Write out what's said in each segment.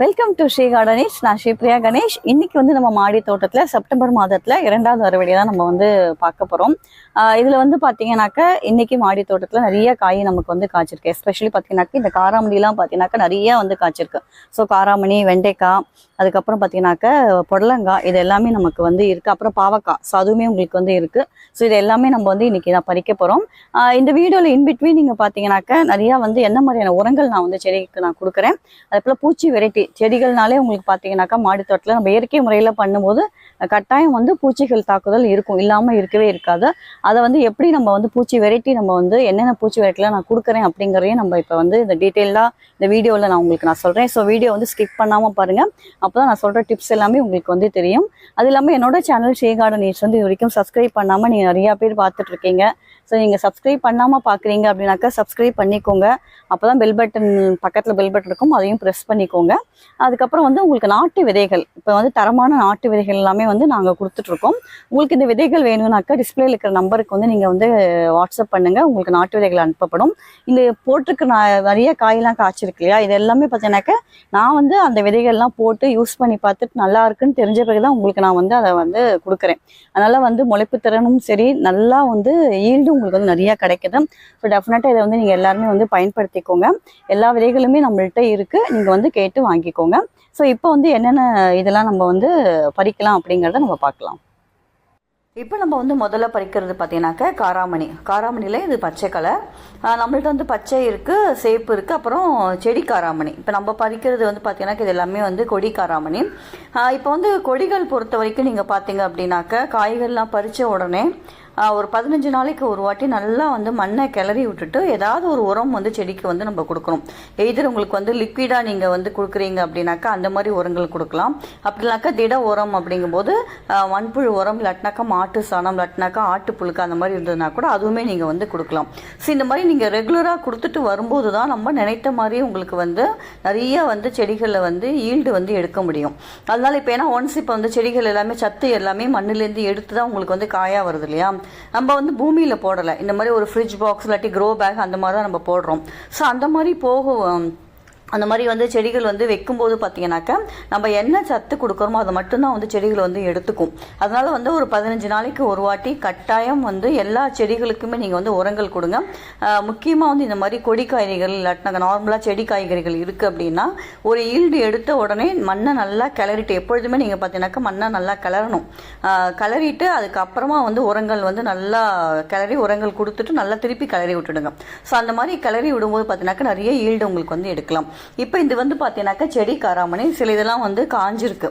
Welcome to Sri கார்டனேஷ் நான் ஸ்ரீபிரியா கணேஷ் இன்னைக்கு வந்து நம்ம மாடி தோட்டத்தில் செப்டம்பர் மாதத்தில் இரண்டாவது அறுவடை தான் நம்ம வந்து பார்க்க போகிறோம் இதில் வந்து பார்த்தீங்கன்னாக்கா இன்னைக்கு மாடி தோட்டத்தில் நிறைய காய் நமக்கு வந்து காய்ச்சிருக்கு. எஸ்பெஷலி பார்த்தீங்கன்னாக்கா இந்த காராமணிலாம் பார்த்தீங்கன்னாக்கா நிறைய வந்து காய்ச்சிருக்கு. ஸோ காராமணி வெண்டைக்காய் அதுக்கப்புறம் பார்த்தீங்கன்னாக்கா புடலங்காய் இது எல்லாமே நமக்கு வந்து இருக்குது அப்புறம் பாவக்காய். ஸோ அதுவுமே உங்களுக்கு வந்து இருக்குது ஸோ இது எல்லாமே நம்ம வந்து இன்னைக்கு நான் பறிக்க போகிறோம் இந்த வீடியோவில் இன்பிட்வீன் நீங்கள் பார்த்தீங்கன்னாக்கா நிறையா வந்து என்ன மாதிரியான உரங்கள் நான் வந்து செடிக்கு நான் கொடுக்குறேன். அதே போல் பூச்சி வெரைட்டி செடிகள்னாலே உங்களுக்கு பார்த்தீங்கன்னாக்கா மாடி தோட்டத்தில் நம்ம இயற்கை முறையில் பண்ணும்போது கட்டாயம் வந்து பூச்சிகள் தாக்குதல் இருக்கும். இல்லாமல் இருக்கவே இருக்காது. அதை வந்து எப்படி நம்ம வந்து பூச்சி வெரைட்டி நம்ம வந்து என்னென்ன பூச்சி வெரைட்டிலாம் நான் கொடுக்குறேன் அப்படிங்கிறதையும் நம்ம இப்போ வந்து இந்த டீட்டெயிலாக இந்த வீடியோவில் நான் உங்களுக்கு நான் சொல்கிறேன் ஸோ வீடியோ வந்து ஸ்கிப் பண்ணாமல் பாருங்கள் அப்போ தான் நான் சொல்கிற டிப்ஸ் எல்லாமே உங்களுக்கு வந்து தெரியும். அது இல்லாமல் என்னோட சேனல் ஷே கார்டன் நீட்ஸ் வந்து இது வரைக்கும் சப்ஸ்கிரைப் பண்ணாமல் நீங்கள் நிறையா பேர் பார்த்துட்டு இருக்கீங்க. ஸோ நீங்கள் சப்ஸ்கிரைப் பண்ணாமல் பார்க்குறீங்க அப்படின்னாக்கா சப்ஸ்கிரைப் பண்ணிக்கோங்க. அப்போ தான் பெல் பட்டன் பக்கத்தில் பெல் பட்டன் இருக்கும். அதையும் ப்ரெஸ் பண்ணிக்கோங்க. அதுக்கப்புறம் வந்து உங்களுக்கு நாட்டு விதைகள் இப்போ வந்து தரமான நாட்டு விதைகள் எல்லாமே வந்து நாங்கள் கொடுத்துட்ருக்கோம். உங்களுக்கு இந்த விதைகள் வேணும்னாக்கா டிஸ்பிளேல இருக்கிற நம்பருக்கு வந்து நீங்கள் வந்து வாட்ஸ்அப் பண்ணுங்கள் உங்களுக்கு நாட்டு விதைகள் அனுப்பப்படும். இந்த போட்டிருக்க நான் நிறைய காயெல்லாம் காய்ச்சிருக்கு இல்லையா? இது எல்லாமே பார்த்தீங்கன்னாக்கா நான் வந்து அந்த விதைகள்லாம் போட்டு யூஸ் பண்ணி பார்த்துட்டு நல்லா இருக்குன்னு தெரிஞ்ச பிறகு தான் உங்களுக்கு நான் வந்து அதை வந்து கொடுக்குறேன். அதனால வந்து முளைப்பு திறனும் சரி நல்லா வந்து ஈல்டு உங்களுக்கு வந்து நிறைய கிடைக்குது. ஸோ டெஃபினட்டாக இதை வந்து நீங்கள் எல்லாருமே வந்து பயன்படுத்திக்கோங்க. எல்லா விதைகளுமே நம்மள்ட்ட இருக்குது நீங்கள் வந்து கேட்டு வாங்கிக்கோங்க. ஸோ இப்போ வந்து என்னென்ன இதெல்லாம் நம்ம வந்து பறிக்கலாம் அப்படிங்கிறத நம்ம பார்க்கலாம். இப்போ நம்ம வந்து முதல்ல பறிக்கிறது பார்த்தீங்கன்னாக்க காராமணி. காராமணியில் இது பச்சை கலர். நம்மள்ட்ட வந்து பச்சை இருக்குது சேப்பு இருக்குது அப்புறம் செடி காராமணி. இப்போ நம்ம பறிக்கிறது வந்து பார்த்தீங்கன்னா இது எல்லாமே வந்து கொடி காராமணி. இப்போ வந்து கொடிகள் பொறுத்த வரைக்கும் நீங்கள் பார்த்தீங்க அப்படின்னாக்க காய்கள்லாம் பறித்த உடனே ஒரு பதினஞ்சு நாளைக்கு ஒரு வாட்டி நல்லா வந்து மண்ணை கிளறி விட்டுட்டு ஏதாவது ஒரு உரம் வந்து செடிக்கு வந்து நம்ம கொடுக்கணும். எய்தர் உங்களுக்கு வந்து லிக்விடாக நீங்கள் வந்து கொடுக்குறீங்க அப்படின்னாக்கா அந்த மாதிரி உரங்கள் கொடுக்கலாம். அப்படின்னாக்கா திட உரம் அப்படிங்கும்போது மண்புழு உரம் இல்லாட்டினாக்கா மாட்டு சாணம் இல்லாட்டினாக்கா ஆட்டு புழுக்கு அந்த மாதிரி இருந்ததுன்னா கூட அதுவுமே நீங்கள் வந்து கொடுக்கலாம். ஸோ இந்த மாதிரி நீங்கள் ரெகுலராக கொடுத்துட்டு வரும்போது தான் நம்ம நினைத்த மாதிரி உங்களுக்கு வந்து நிறைய வந்து செடிகளில் வந்து ஈல்டு வந்து எடுக்க முடியும். அதனால இப்போ ஏன்னா ஒன்ஸ் இப்போ வந்து செடிகள் எல்லாமே சத்து எல்லாமே மண்ணிலேருந்து எடுத்து தான் உங்களுக்கு வந்து காயாக வருது இல்லையா? நம்ம வந்து பூமியில் போடலை. இந்த மாதிரி ஒரு ஃப்ரிட்ஜ் பாக்ஸ் இல்லாட்டி க்ரோ பேக் அந்த மாதிரி தான் நம்ம போடுறோம். ஸோ அந்த மாதிரி போகும் அந்த மாதிரி வந்து செடிகள் வந்து வைக்கும்போது பார்த்தீங்கன்னாக்கா நம்ம என்ன சத்து கொடுக்குறோமோ அதை மட்டும்தான் வந்து செடிகள் வந்து எடுத்துக்கும். அதனால் வந்து ஒரு பதினஞ்சு நாளைக்கு ஒரு வாட்டி கட்டாயம் வந்து எல்லா செடிகளுக்குமே நீங்கள் வந்து உரங்கள் கொடுங்க. முக்கியமாக வந்து இந்த மாதிரி கொடி காய்கறிகள் இல்லாட்டி நார்மலாக செடி காய்கறிகள் இருக்குது அப்படின்னா ஒரு ஈல்டு எடுத்த உடனே மண்ணை நல்லா கிளறிட்டு எப்பொழுதுமே நீங்கள் பார்த்தீங்கன்னாக்கா மண்ணை நல்லா கிளறணும். கிளறிட்டு அதுக்கப்புறமா வந்து உரங்கள் வந்து நல்லா கிளறி உரங்கள் கொடுத்துட்டு நல்லா திருப்பி கிளறி விட்டுடுங்க. ஸோ அந்த மாதிரி கிளறி விடும்போது பார்த்தீங்கன்னாக்கா நிறைய ஈல்டு உங்களுக்கு வந்து எடுக்கலாம். இப்போ இது வந்து பார்த்தீங்கன்னாக்கா செடி காராமணி சில இதெல்லாம் வந்து காஞ்சிருக்கு.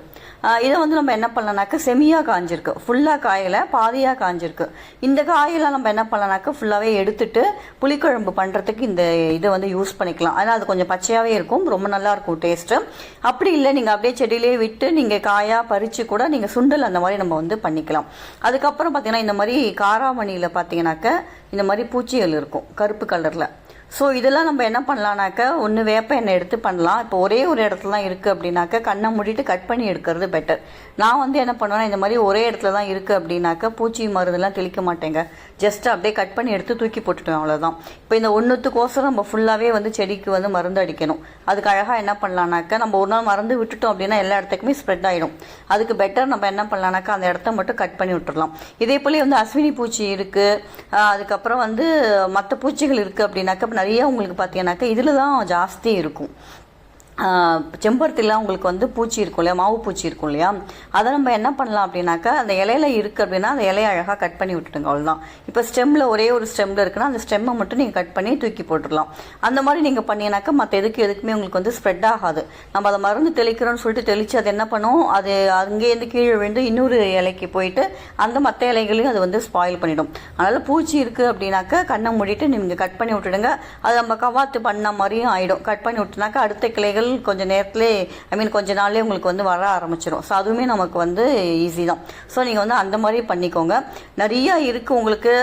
இதை வந்து நம்ம என்ன பண்ணலாம்னாக்கா செமியாக காஞ்சிருக்கு. ஃபுல்லாக காயில் பாதியாக காஞ்சிருக்கு. இந்த காயெல்லாம் நம்ம என்ன பண்ணலாம்னாக்கா ஃபுல்லாகவே எடுத்துட்டு புளிக்குழம்பு பண்ணுறதுக்கு இந்த இதை வந்து யூஸ் பண்ணிக்கலாம். ஆனால் அது கொஞ்சம் பச்சையாகவே இருக்கும் ரொம்ப நல்லாயிருக்கும் டேஸ்ட்டு அப்படி இல்லை நீங்கள் அப்படியே செடியிலே விட்டு நீங்கள் காயாக பறித்து கூட நீங்கள் சுண்டல் அந்த மாதிரி நம்ம வந்து பண்ணிக்கலாம். அதுக்கப்புறம் பார்த்தீங்கன்னா இந்த மாதிரி காராமணியில் பார்த்தீங்கன்னாக்கா இந்த மாதிரி பூச்சிகள் இருக்கும் கருப்பு கலரில் ஸோ இதெல்லாம் நம்ம என்ன பண்ணலாம்னாக்கா ஒன்று வேப்ப எண்ணெய் எடுத்து பண்ணலாம். இப்போ ஒரே ஒரு இடத்துல தான் இருக்குது அப்படின்னாக்கா கண்ணை மூடிட்டு கட் பண்ணி எடுக்கிறது பெட்டர் நான் வந்து என்ன பண்ணுவேன்னா இந்த மாதிரி ஒரே இடத்துல தான் இருக்குது அப்படின்னாக்கா பூச்சி மருந்தெல்லாம் தெளிக்க மாட்டேங்க. ஜஸ்ட் அப்படியே கட் பண்ணி எடுத்து தூக்கி போட்டுட்டோம் அவ்வளோதான் இப்போ இந்த ஒன்றுத்துக்கோசரம் நம்ம ஃபுல்லாகவே வந்து செடிக்கு வந்து மருந்து அடிக்கணும். அதுக்கு அழகாக என்ன பண்ணலாம்னாக்கா நம்ம ஒரு நாள் மருந்து விட்டுட்டோம் அப்படின்னா எல்லா இடத்துக்குமே ஸ்ப்ரெட் ஆகிடும் அதுக்கு பெட்டர் நம்ம என்ன பண்ணலானாக்கா அந்த இடத்த மட்டும் கட் பண்ணி விட்டுடலாம் இதே போல வந்து அஸ்வினி பூச்சி இருக்குது அதுக்கப்புறம் வந்து மற்ற பூச்சிகள் இருக்குது அப்படின்னாக்க நிறைய உங்களுக்கு பார்த்தீங்கன்னாக்கா இதில் தான் ஜாஸ்தி இருக்கும். செம்பருத்திலாம் உங்களுக்கு வந்து பூச்சி இருக்கும் இல்லையா? மாவு பூச்சி இருக்கும் இல்லையா? அதை நம்ம என்ன பண்ணலாம் அப்படின்னாக்கா அந்த இலையில இருக்குது அப்படின்னா அந்த இலையை அழகாக கட் பண்ணி விட்டுடுங்க அவ்வளோதான் இப்போ ஸ்டெம்மில் ஒரே ஒரு ஸ்டெம்மில் இருக்குன்னா அந்த ஸ்டெம்மை மட்டும் நீங்கள் கட் பண்ணி தூக்கி போட்டுடலாம். அந்த மாதிரி நீங்கள் பண்ணீங்கன்னாக்கா மற்ற எதுக்கு எதுக்குமே உங்களுக்கு வந்து ஸ்ப்ரெட் ஆகாது. நம்ம அதை மருந்து தெளிக்கிறோம்னு சொல்லிட்டு தெளித்து அது என்ன பண்ணும்? அது அங்கேருந்து கீழே விழுந்து இன்னொரு இலைக்கு போயிட்டு அந்த மற்ற இலைகளையும் அது வந்து ஸ்பாயில் பண்ணிடும். அதனால் பூச்சி இருக்குது அப்படின்னாக்கா கண்ணை மூடிட்டு நீங்கள் கட் பண்ணி விட்டுடுங்க. அது நம்ம கவாத்து பண்ண மாதிரியும் ஆகிடும் கட் பண்ணி விட்டுனாக்கா அடுத்த கிளைகள் கொஞ்சம் நேரத்துலேயே ஐ மீன் கொஞ்ச நாள்லேயே உங்களுக்கு வந்து வர ஆரம்பிச்சிடும் ஸோ அதுவுமே நமக்கு வந்து ஈஸி தான். ஸோ நீங்கள் வந்து அந்த மாதிரி பண்ணிக்கோங்க. நிறைய இருக்குது உங்களுக்கு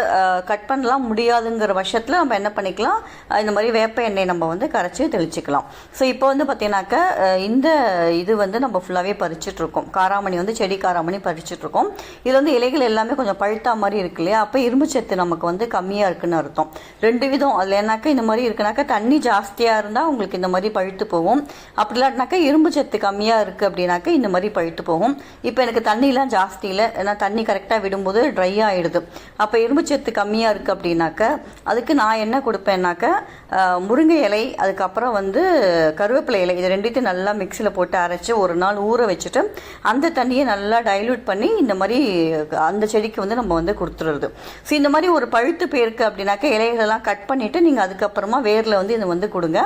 கட் பண்ணலாம் முடியாதுங்கிற பட்சத்தில் நம்ம என்ன பண்ணிக்கலாம்? இந்த மாதிரி வேப்ப எண்ணெய் நம்ம வந்து கரைச்சி தெளிச்சுக்கலாம். ஸோ இப்போ வந்து பார்த்தீங்கன்னாக்கா இந்த இது வந்து நம்ம ஃபுல்லாகவே பறிச்சிட்ருக்கோம் காராமணி வந்து செடி காராமணி பறிச்சிட்ருக்கோம் இதில் வந்து இலைகள் எல்லாமே கொஞ்சம் பழுத்தா மாதிரி இருக்கு இல்லையா? அப்போ இரும்பு சத்து நமக்கு வந்து கம்மியாக இருக்குன்னு அர்த்தம். ரெண்டு விதம். அதில் என்னாக்கா இந்த மாதிரி இருக்குனாக்கா தண்ணி ஜாஸ்தியாக இருந்தால் உங்களுக்கு இந்த மாதிரி பழுத்து போகும். அப்படி இல்லாட்டினாக்கா இரும்பு சத்து கம்மியாக இருக்குது அப்படின்னாக்கா இந்த மாதிரி பழுத்து போகும். இப்போ எனக்கு தண்ணிலாம் ஜாஸ்தி இல்லை. ஏன்னா தண்ணி கரெக்டாக விடும்போது ட்ரை ஆகிடுது அப்போ இரும்பு சத்து கம்மியாக இருக்குது அப்படின்னாக்கா அதுக்கு நான் என்ன கொடுப்பேன்னாக்கா முருங்கை இலை அதுக்கப்புறம் வந்து கருவேப்பிலை இலை இது ரெண்டுத்தையும் நல்லா மிக்சியில் போட்டு அரைச்சி ஒரு நாள் ஊற வச்சுட்டு அந்த தண்ணியை நல்லா டைல்யூட் பண்ணி இந்த மாதிரி அந்த செடிக்கு வந்து நம்ம வந்து கொடுத்துருது ஸோ இந்த மாதிரி ஒரு பழுத்து போயிருக்கு அப்படின்னாக்கா இலைகளெல்லாம் கட் பண்ணிவிட்டு நீங்கள் அதுக்கப்புறமா வேரில் வந்து இதை வந்து கொடுங்க.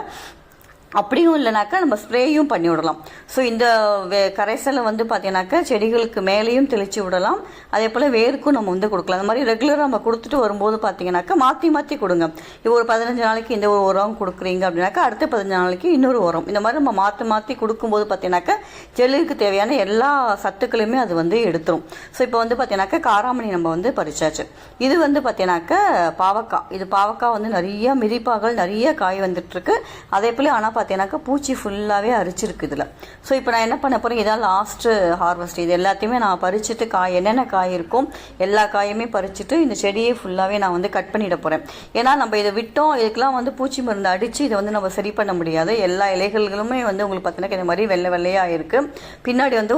அப்படியும் இல்லைனாக்கா நம்ம ஸ்ப்ரேயும் பண்ணி விடலாம். ஸோ இந்த வே- கரைசலை வந்து பார்த்தீங்கன்னாக்கா செடிகளுக்கு மேலேயும் தெளித்து விடலாம். அதே போல் வேருக்கும் நம்ம வந்து கொடுக்கலாம். அந்த மாதிரி ரெகுலராக நம்ம கொடுத்துட்டு வரும்போது பார்த்தீங்கன்னாக்கா மாற்றி மாற்றி கொடுங்க. இப்போ ஒரு பதினஞ்சு நாளைக்கு இந்த ஒரு உரம் கொடுக்குறீங்க அப்படின்னாக்கா அடுத்த பதினஞ்சு நாளைக்கு இன்னொரு உரம். இந்த மாதிரி நம்ம மாற்றி மாற்றி கொடுக்கும்போது பார்த்தீங்கன்னாக்கா செடிகளுக்கு தேவையான எல்லா சத்துக்களையுமே அது வந்து எடுத்துரும். ஸோ இப்போ வந்து பார்த்தீங்கன்னாக்கா காராமணி நம்ம வந்து பறிச்சாச்சு. இது வந்து பார்த்தீங்கன்னாக்கா பாவக்காய். இது பாவக்காய் வந்து நிறைய மிதிப்பாகல் நிறைய காய் வந்துட்டுருக்கு. அதே போல் ஆனால் பார்த்தீங்கன்னாக்கா பூச்சி ஃபுல்லாகவே அரிச்சிருக்கு இதில். ஸோ இப்போ நான் என்ன பண்ண போகிறேன் இதான் லாஸ்ட்டு ஹார்வெஸ்ட் இது எல்லாத்தையுமே நான் பறிச்சுட்டு காய் என்னென்ன காய் இருக்கும் எல்லா காயுமே பறிச்சுட்டு இந்த செடியை ஃபுல்லாகவே நான் வந்து கட் பண்ணிட போகிறேன் ஏன்னா நம்ம இதை விட்டோம் இதுக்கெல்லாம் வந்து பூச்சி மருந்து அடித்து இதை வந்து நம்ம சரி பண்ண முடியாது. எல்லா இலைகளுமே வந்து உங்களுக்கு பார்த்தீங்கன்னா இந்த மாதிரி வெள்ளை வெள்ளையாக இருக்குது பின்னாடி வந்து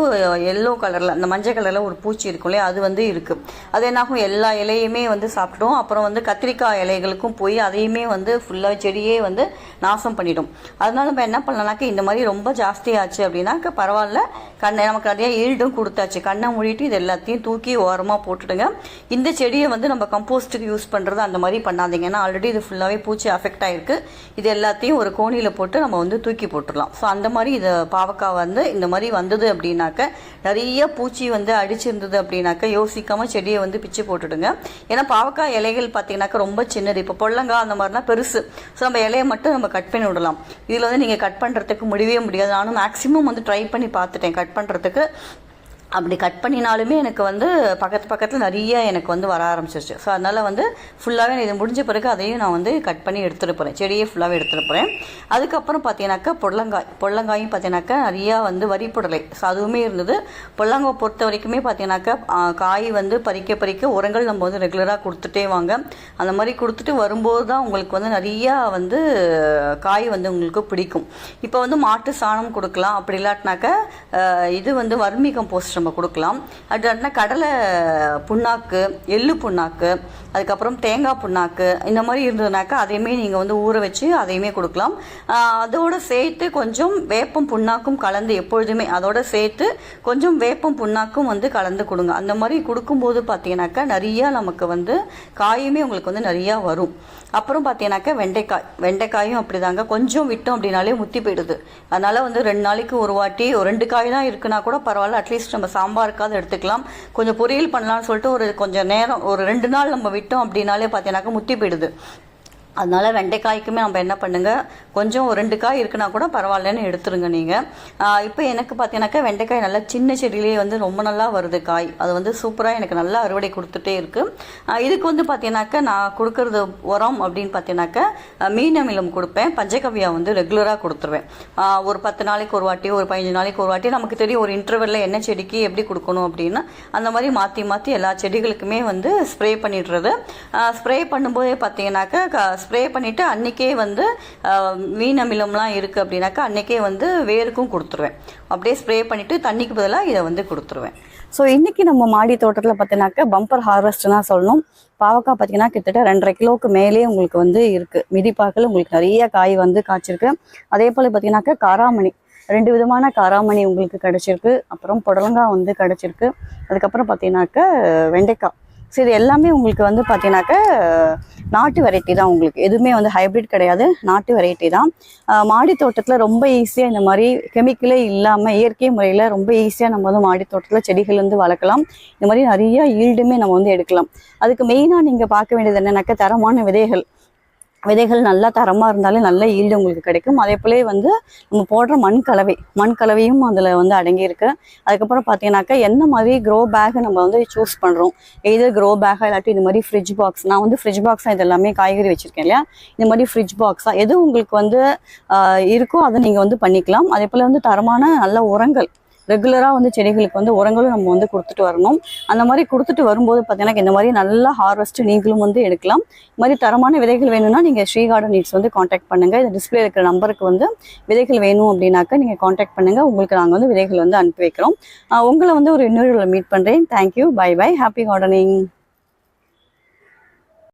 எல்லோ கலரில் அந்த மஞ்சள் கலரில் ஒரு பூச்சி இருக்கும் இல்லையா? அது வந்து இருக்குது அது என்னாகும்? எல்லா இலையுமே வந்து சாப்பிட்டோம் அப்புறம் வந்து கத்திரிக்காய் இலைகளுக்கும் போய் அதையுமே வந்து ஃபுல்லாக செடியே வந்து நாசம் பண்ணிடும். அது நம்ம என்ன பண்ணலாம்னாக்கா இந்த மாதிரி ரொம்ப ஜாஸ்தியாச்சு அப்படின்னாக்கா பரவாயில்ல. கண்ணை நமக்கு நிறைய ஈல்டும் கொடுத்தாச்சு. கண்ணை மூடிட்டு இது எல்லாத்தையும் தூக்கி ஓரமாக போட்டுடுங்க. இந்த செடியை வந்து நம்ம கம்போஸ்ட்டுக்கு யூஸ் பண்ணுறது அந்த மாதிரி பண்ணாதீங்க. ஏன்னா ஆல்ரெடி இது ஃபுல்லாகவே பூச்சி அஃபெக்ட் ஆகிருக்கு இது எல்லாத்தையும் ஒரு கோணியில் போட்டு நம்ம வந்து தூக்கி போட்டுடலாம். ஸோ அந்த மாதிரி இது பாவக்காய் வந்து இந்த மாதிரி வந்தது அப்படின்னாக்க நிறைய பூச்சி வந்து அடிச்சிருந்தது அப்படின்னாக்க யோசிக்காமல் செடியை வந்து பிச்சு போட்டுடுங்க. ஏன்னா பாவக்காய் இலைகள் பார்த்தீங்கன்னாக்கா ரொம்ப சின்னது. இப்போ பொள்ளங்காய் அந்த மாதிரினா பெருசு. ஸோ நம்ம இலையை மட்டும் நம்ம கட் பண்ணி விடலாம். இதில் வந்து நீங்கள் கட் பண்ணுறதுக்கு முடியவே முடியாது. நானும் மேக்ஸிமம் வந்து ட்ரை பண்ணி பார்த்துட்டேன். கட் பண்ணுறதுக்கு அப்படி கட் பண்ணினாலுமே எனக்கு வந்து பக்கத்து பக்கத்தில் நிறைய எனக்கு வந்து வர ஆரம்பிச்சிருச்சு. ஸோ அதனால் வந்து ஃபுல்லாகவே இது முடிஞ்ச பிறகு அதையும் நான் வந்து கட் பண்ணி எடுத்துகிட்டு போகிறேன் செடியே ஃபுல்லாகவே எடுத்துகிட்டு போகிறேன் அதுக்கப்புறம் பார்த்தீங்கன்னாக்கா பொள்ளங்காய் பொள்ளங்காயும் பார்த்தீங்கன்னாக்கா நிறையா வந்து வரி புடலை. ஸோ அதுவுமே இருந்தது. பொள்ளங்காய் பொறுத்த வரைக்குமே பார்த்தீங்கன்னாக்கா காய் வந்து பறிக்க பறிக்க உரங்கள் நம்ம வந்து ரெகுலராக கொடுத்துட்டே வாங்க. அந்த மாதிரி கொடுத்துட்டு வரும்போது தான் உங்களுக்கு வந்து நிறையா வந்து காய் வந்து உங்களுக்கு பிடிக்கும். இப்போ வந்து மாட்டு சாணம் கொடுக்கலாம். அப்படி இல்லாட்டினாக்கா இது வந்து வர்மி போஸ்டம் நம்ம கொடுக்கலாம். அப்படி கடலை புண்ணாக்கு எள்ளு புண்ணாக்கு அதுக்கப்புறம் தேங்காய் புண்ணாக்கு இந்த மாதிரி இருந்ததுனாக்கா அதையுமே நீங்கள் வந்து ஊற வச்சு அதையுமே கொடுக்கலாம். அதோட சேர்த்து கொஞ்சம் வேப்பம் புண்ணாக்கும் கலந்து எப்பொழுதுமே அதோட சேர்த்து கொஞ்சம் வேப்பம் புண்ணாக்கும் வந்து கலந்து கொடுங்க. அந்த மாதிரி கொடுக்கும்போது பார்த்தீங்கன்னாக்கா நிறையா நமக்கு வந்து காயுமே உங்களுக்கு வந்து நிறையா வரும். அப்புறம் பார்த்தீங்கன்னாக்கா வெண்டைக்காய் வெண்டைக்காயும் அப்படிதாங்க. கொஞ்சம் விட்டோம் அப்படின்னாலே முத்தி போயிடுது. அதனால் வந்து ரெண்டு நாளைக்கு ஒரு வாட்டி ஒரு ரெண்டு காய் தான் இருக்குன்னா கூட பரவாயில்ல அட்லீஸ்ட் நம்ம சாம்பாருக்காவது எடுத்துக்கலாம். கொஞ்சம் பொரியல் பண்ணலாம்னு சொல்லிட்டு ஒரு கொஞ்சம் நேரம் ஒரு ரெண்டு நாள் நம்ம விட்டோம் அப்படின்னாலே பார்த்தீங்கன்னாக்கா முத்தி போயிடுது. அதனால் வெண்டைக்காய்க்குமே நம்ம என்ன பண்ணுங்கள் கொஞ்சம் ஒரு ரெண்டு காய் இருக்குன்னா கூட பரவாயில்லன்னு எடுத்துருங்க நீங்கள் இப்போ எனக்கு பார்த்தீங்கன்னாக்கா வெண்டைக்காய் நல்லா சின்ன செடியிலேயே வந்து ரொம்ப நல்லா வருது காய். அது வந்து சூப்பராக எனக்கு நல்லா அறுவடை கொடுத்துட்டே இருக்குது இதுக்கு வந்து பார்த்தீங்கன்னாக்கா நான் கொடுக்கறது உரம் அப்படின்னு பார்த்தீங்கன்னாக்கா மீன் அமிலம் கொடுப்பேன். பஞ்சகவ்யா வந்து ரெகுலராக கொடுத்துருவேன். ஒரு பத்து நாளைக்கு ஒரு வாட்டி ஒரு பதினஞ்சு நாளைக்கு ஒரு வாட்டி நமக்கு தெரியும் ஒரு இன்டர்வெல்ல என்ன செடிக்கு எப்படி கொடுக்கணும் அப்படின்னு. அந்த மாதிரி மாற்றி மாற்றி எல்லா செடிகளுக்குமே வந்து ஸ்ப்ரே பண்ணிடுறது. ஸ்ப்ரே பண்ணும்போதே பார்த்தீங்கன்னாக்கா ஸ்ப்ரே பண்ணிவிட்டு அன்றைக்கே வந்து மீன் அமிலம்லாம் இருக்குது அப்படின்னாக்கா அன்றைக்கே வந்து வேருக்கும் கொடுத்துருவேன். அப்படியே ஸ்ப்ரே பண்ணிவிட்டு தண்ணிக்கு பதிலாக இதை வந்து கொடுத்துருவேன். ஸோ இன்றைக்கி நம்ம மாடி தோட்டத்தில் பார்த்தீங்கன்னாக்கா பம்பர் ஹார்வெஸ்ட்னா சொல்லணும். பாவக்காய் பார்த்தீங்கன்னா கிட்டத்தட்ட ரெண்டரை கிலோவுக்கு மேலே உங்களுக்கு வந்து இருக்குது மிதிப்பாக்கில் உங்களுக்கு நிறைய காய் வந்து காய்ச்சிருக்கு. அதே போல் பார்த்தீங்கன்னாக்கா காராமணி. ரெண்டு விதமான காராமணி உங்களுக்கு கிடச்சிருக்கு. அப்புறம் புடலங்காய் வந்து கிடச்சிருக்கு. அதுக்கப்புறம் பார்த்தீங்கன்னாக்கா வெண்டைக்காய். ஸோ இது எல்லாமே உங்களுக்கு வந்து பார்த்தீங்கன்னாக்க நாட்டு வெரைட்டி தான் உங்களுக்கு. எதுவுமே வந்து ஹைபிரிட் கிடையாது. நாட்டு வெரைட்டி தான். மாடி தோட்டத்தில் ரொம்ப ஈஸியாக இந்த மாதிரி கெமிக்கலே இல்லாமல் இயற்கை முறையில் ரொம்ப ஈஸியாக நம்ம வந்து மாடி தோட்டத்தில் செடிகள் வந்து வளர்க்கலாம். இந்த மாதிரி நிறைய ஈல்டுமே நம்ம வந்து எடுக்கலாம். அதுக்கு மெயினாக நீங்கள் பார்க்க வேண்டியது என்னன்னாக்கா தரமான விதைகள். விதைகள் நல்லா தரமாக இருந்தாலே நல்ல ஈல்டு உங்களுக்கு கிடைக்கும். அதே போலே வந்து நம்ம போடுற மண் கலவை மண் கலவையும் அதில் வந்து அடங்கியிருக்கு. அதுக்கப்புறம் பார்த்தீங்கன்னாக்கா என்ன மாதிரி க்ரோ பேக் நம்ம வந்து சூஸ் பண்ணுறோம் எது க்ரோ பேக்காக இல்லாட்டி இந்த மாதிரி ஃப்ரிட்ஜ் பாக்ஸ் நான் வந்து ஃப்ரிட்ஜ் பாக்ஸாக இது எல்லாமே காய்கறி வச்சுருக்கேன் இல்லையா? இந்த மாதிரி ஃப்ரிட்ஜ் பாக்ஸாக எது உங்களுக்கு வந்து இருக்கோ அதை நீங்கள் வந்து பண்ணிக்கலாம். அதே போல் வந்து தரமான நல்ல உரங்கள் ரெகுலராக வந்து செடிகளுக்கு வந்து உரங்களும் நம்ம வந்து கொடுத்துட்டு வரணும். அந்த மாதிரி கொடுத்துட்டு வரும்போது பார்த்தீங்கன்னா இந்த மாதிரி நல்லா ஹார்வெஸ்ட் நீங்களும் வந்து எடுக்கலாம். இந்த மாதிரி தரமான விதைகள் வேணும்னா நீங்கள் ஸ்ரீ கார்டன் நீட்ஸ் வந்து காண்டாக்ட் பண்ணுங்கள் இந்த டிஸ்பிளே இருக்கிற நம்பருக்கு வந்து விதைகள் வேணும் அப்படின்னாக்கா நீங்கள் காண்டாக்ட் பண்ணுங்கள் உங்களுக்கு நாங்கள் வந்து விதைகள் வந்து அனுப்பி வைக்கிறோம். உங்களை வந்து ஒரு இன்னொரு மீட் பண்ணுறேன் thank you bye bye happy gardening